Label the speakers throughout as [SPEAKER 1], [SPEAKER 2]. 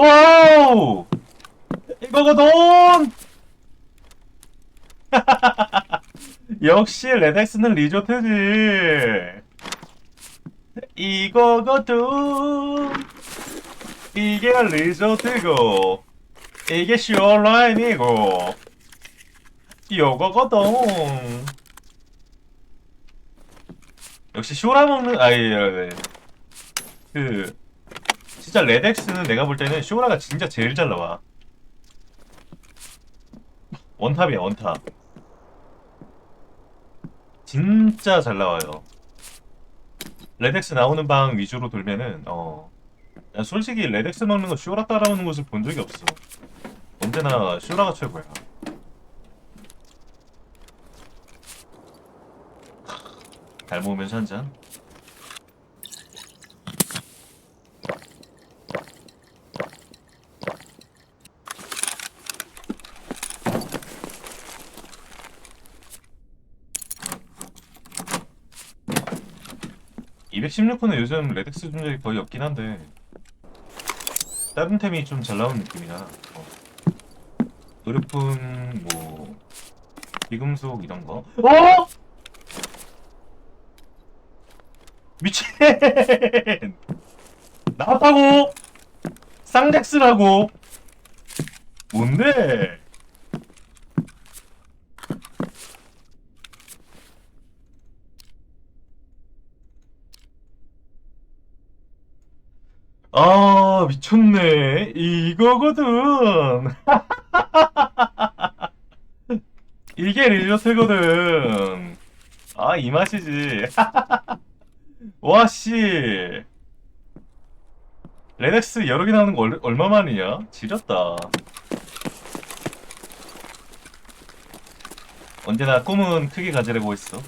[SPEAKER 1] 오! 이거거든! 역시 레덱스는 리조트지. 이거거든. 이게 리조트고, 이게 쇼라인이고, 요거거든. 역시 쇼라 먹는, 아이. 그, 진짜 레덱스는 내가 볼 때는 쇼라가 진짜 제일 잘 나와. 원탑이야, 원탑. 진짜 잘 나와요. 레덱스 나오는 방 위주로 돌면은, 어. 난 솔직히 레덱스 먹는 거 쇼라 따라오는 것을 본 적이 없어. 언제나 쇼라가 최고야. 잘 먹으면서 한 잔. 216호는 요즘 레덱스 존재이 거의 없긴 한데 다른 템이 좀 잘 나오는 느낌이야. 어. 의료품 뭐 비금속 이런 거. 어? 미친! 나왔다고! 쌍덱스라고! 뭔데? 아, 미쳤네. 이거거든. 이게 리조트거든. 아, 이 맛이지. 와, 씨. 레덱스 여러 개 나오는 거 얼, 얼마만이냐? 지렸다. 언제나 꿈은 크게 가지려고 했어.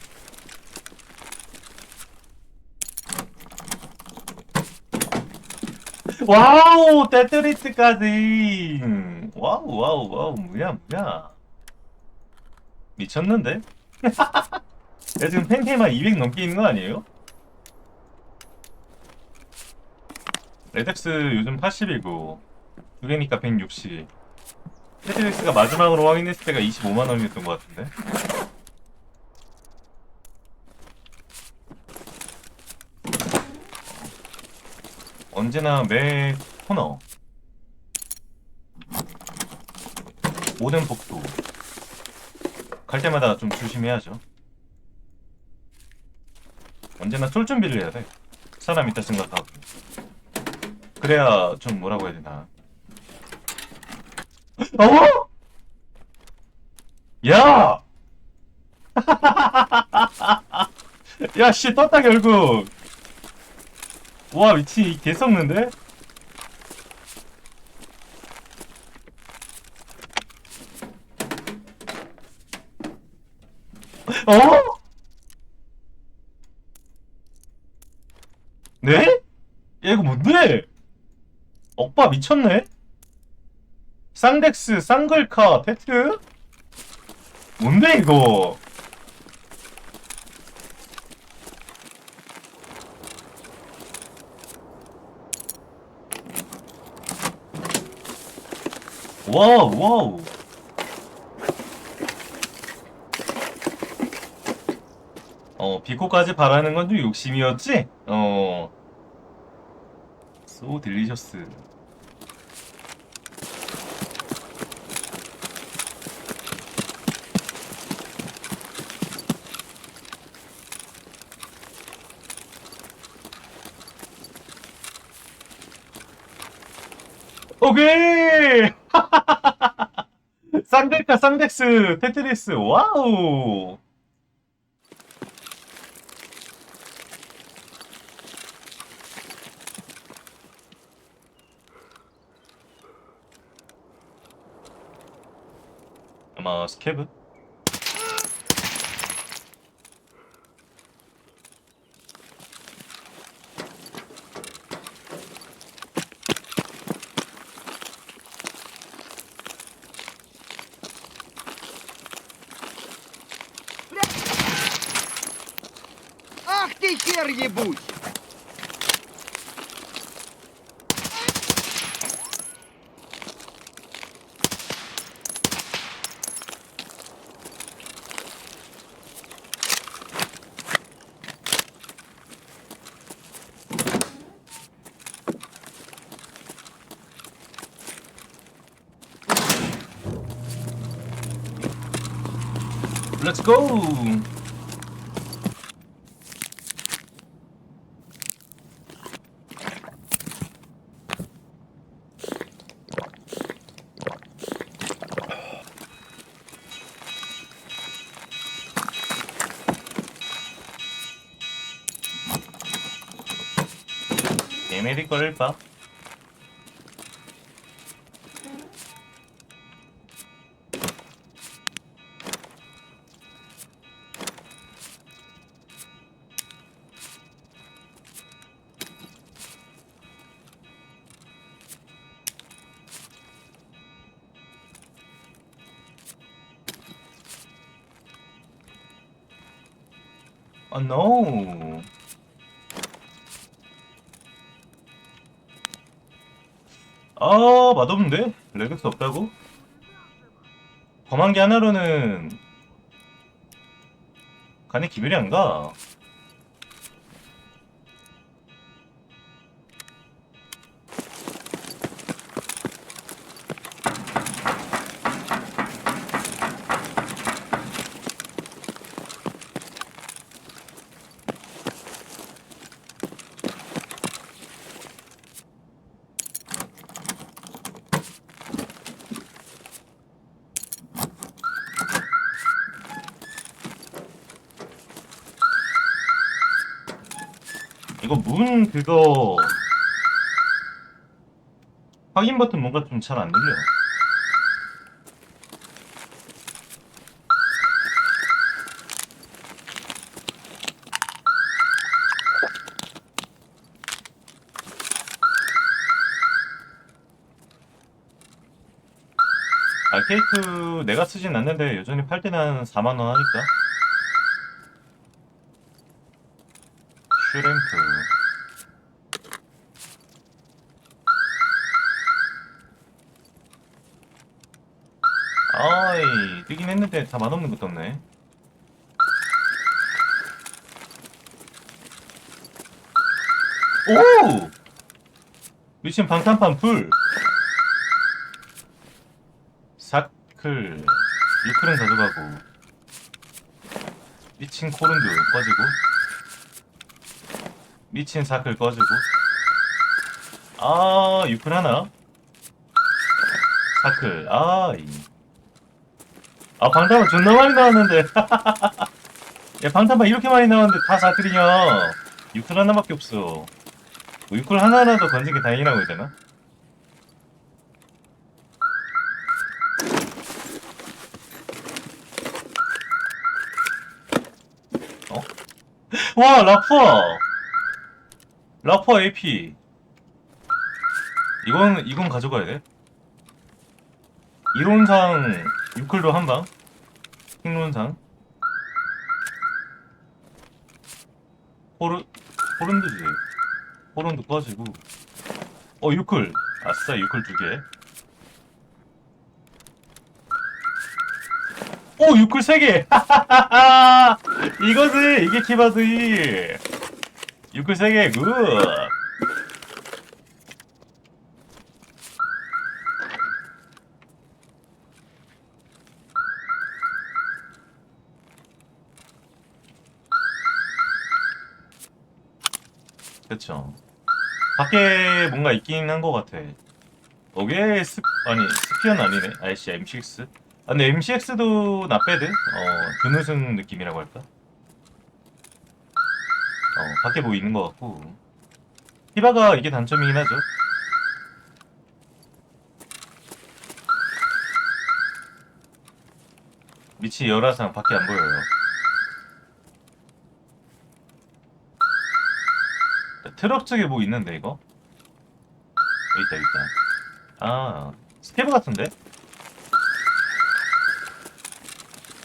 [SPEAKER 1] 와우! 테트리스까지! 와우, 와우, 와우. 뭐야, 뭐야. 미쳤는데? 야, 지금 팬테마 200 넘게 있는 거 아니에요? 레덱스 요즘 80이고, 두 개니까 160. 테트리스가 마지막으로 확인했을 때가 25만원이었던 것 같은데? 언제나 매 코너 모든 복도 갈 때마다 좀 조심해야죠 언제나 쏠 준비를 해야 돼 사람 있다 생각하고 그래야 좀 뭐라고 해야 되나 어? 야! 야, 씨, 떴다, 결국! 와 미치 개 썩는데? 어? 네? 야 이거 뭔데? 억바 미쳤네? 쌍덱스, 쌍글카, 테트? 뭔데 이거? 와우 와우. 어 비코까지 바라는 건 좀 욕심이었지? 어. So delicious. 오케이 쌍데카 쌍덱스 테트리스 와우 아마 스케브?
[SPEAKER 2] хер ебуть!
[SPEAKER 1] 렛츠 고! 개메리 거를 봐. 아, no. 아, 맛없는데? 레그스 없다고? 검한 게 하나로는 간에 기별이 안 가. 이거 문 그거 확인 버튼 뭔가 좀 잘 안 눌려. 알케이트 내가 쓰진 않는데 여전히 팔 때는 한 4만원 하니까 슈램프. 아이 뜨긴 했는데 다 맛없는 것도 없네. 오! 미친 방탄판 풀. 사클. 유클은 가져가고. 미친 코른도 꺼지고 미친 사클 꺼지고. 아 유클 하나? 사클 아이. 아 방탄판 존나 많이 나왔는데. 야 방탄판 이렇게 많이 나왔는데 다 사클이냐? 유클 하나밖에 없어. 뭐 유클 하나라도 건진 게 다행이라고 해야 되나? 어? 와 라푸아 라푸아 AP 이건 이건 가져가야 돼. 이론상 유클도 한방. 킹론상. 호르 호른드지 호른도 꺼지고. 어 유클. 아싸 유클 두개. 오 유클 세개. 이거지 이게 키바드 유클 세개 굿 그쵸. 밖에 뭔가 있긴 한 것 같아. 어게 스, 아니, 스피언 아니네. 아이씨, MCX. 아, 근데 MCX도 나빼드? 어, 드무슨 느낌이라고 할까? 어, 밖에 뭐 있는 것 같고. 히바가 이게 단점이긴 하죠. 위치 열화상 밖에 안 보여요. 트럭 쪽에 뭐 있는데 이거? 여기 있다 여기 있다. 아 스케브 같은데?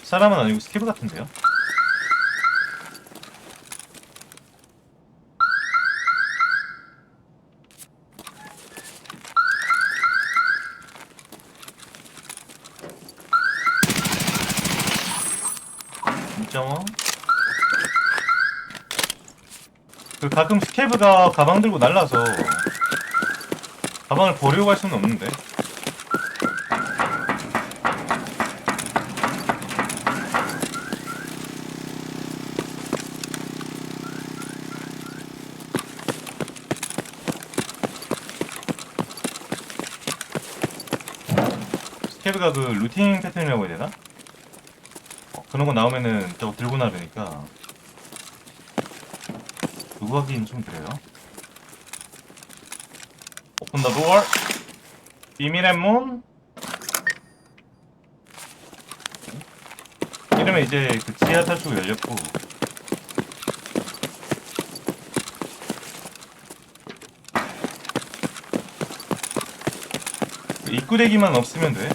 [SPEAKER 1] 사람은 아니고 스케브 같은데요? 진짜? 그 가끔 스케브가 가방 들고 날라서 가방을 버리고 갈 수는 없는데 스케브가 그 루팅 패턴이라고 해야 되나? 어, 그런 거 나오면은 저거 들고 나르니까 누구 하기는 좀 그래요. 오픈 더 도어 비밀의 문 이러면 이제 그 지하 탈출 열렸고 그 입구 대기만 없으면 돼.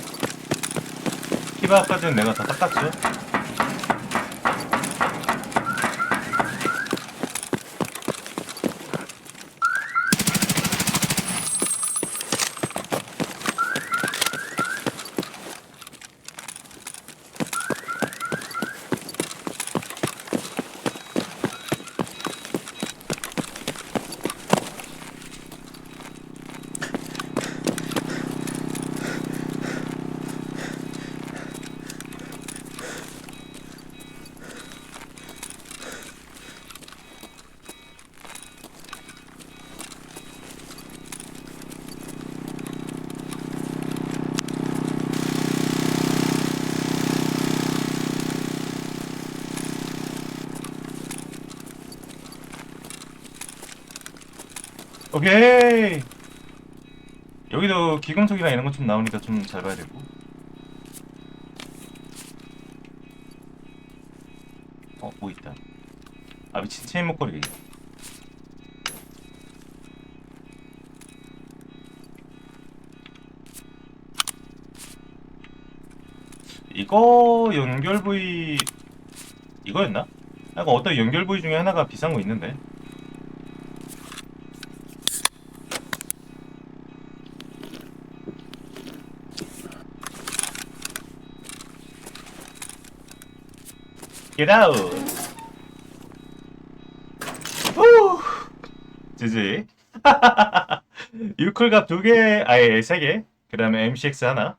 [SPEAKER 1] 히바까지는 내가 다 닦았죠. 오케이. 여기도 기공석이나 이런 거좀 나오니까 좀 잘 봐야 되고. 어, 뭐 있다. 아, 미친 체인 목걸이. 이거 연결 부위 이거였나? 약간 어떤 연결 부위 중에 하나가 비싼 거 있는데. Get out. 후. 지지. 유클갑 두 개, 아예 세 개. 그다음에 MCX 하나.